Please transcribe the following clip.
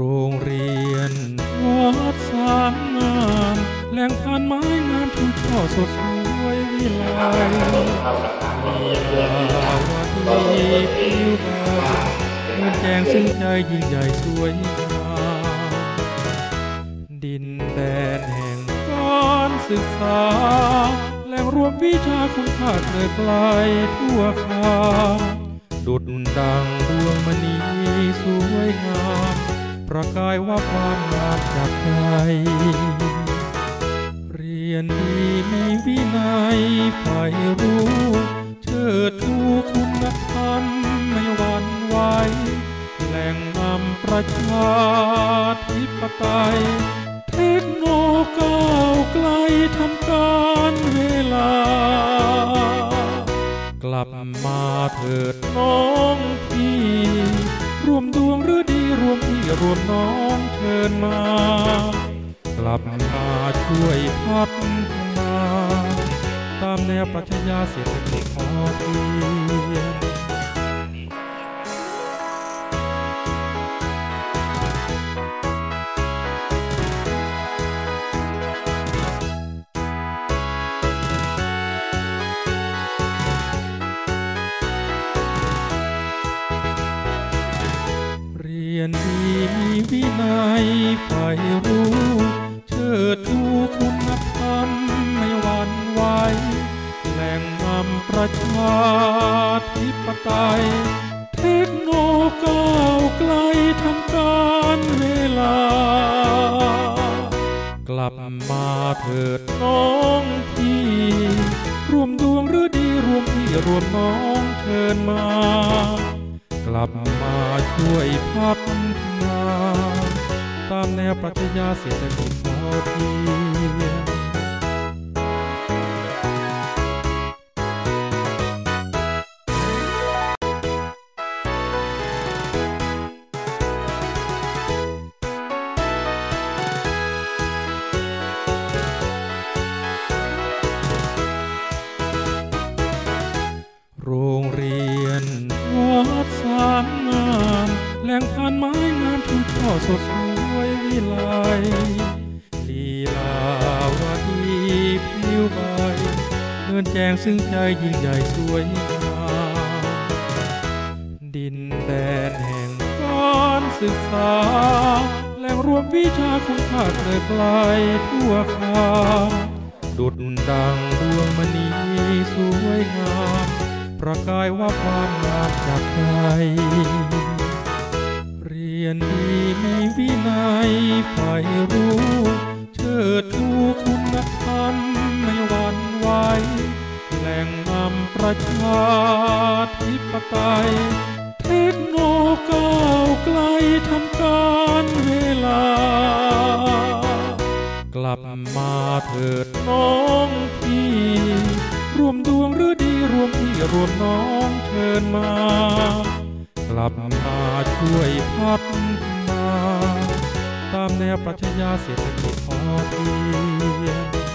โรงเรียนวัดสามงามแหล่งพันไม้งามทุกช่อสดสวยวิไลมีลาวดีผิวบานเงินแจงซึ่งใจยิ่งใหญ่สวยงามดินแดนแห่งการศึกษาแหล่งรวมวิชาคุณค่าเกิดไกลทั่วคาดุดดังดวงมณีสวยงาม ประกายว่าความงามจากใจเรียนดีมีวินัยใฝ่รู้ เชิดชูคุณธรรมไม่หวั่นไหวแหล่งนำประชาธิปไตยเทคโนก้าวไกลทำการเวลา กลับมาเถิดน้องพ ดีรวมพี่รวมน้องเชิญมา กลับมาช่วยพัฒนา ตามแนวปรัชญาเศรษฐกิจพอเพียง นดีมีวินัยใฝ่รู้เชิดชูคุณธรรมไม่หวั่นไหวแหล่งนำประชาธิปไตยเทคโนก้าวไกลทำการเวลา กลับมาเถิดน้องพี่ รวมดวงหรือดีรวมพี่รวมน้องเชิญมา กลับมาช่วยพัฒนา ตามแนวปรัชญาเศรษฐกิจพอเพียงามทุกช่อสดสวยวิไลลีลาวดีผิวใบเนินแจงซึ่งใจยิ่งใหญ่สวยงามดินแดนแห่งการศึกษาแหล่งรวมวิชาคุณค่าเกิดไกลทั่วคาดุดดังดวงมณีสวยงามประกายว่าความงามจากใจเรียนดี มีวินัยใฝ่รู้ เชิดชูคุณธรรมไม่หวั่นไหวแหล่งนำประชาธิปไตยเทคโนก้าวไกลทำการเวลา กลับมาเถิดน้องพี่ รวมดวงหรือดีรวมพี่รวมน้องเชิญมา กลับมาช่วยพัฒามแนวปรัชญาเศรษฐกิจพอเพียง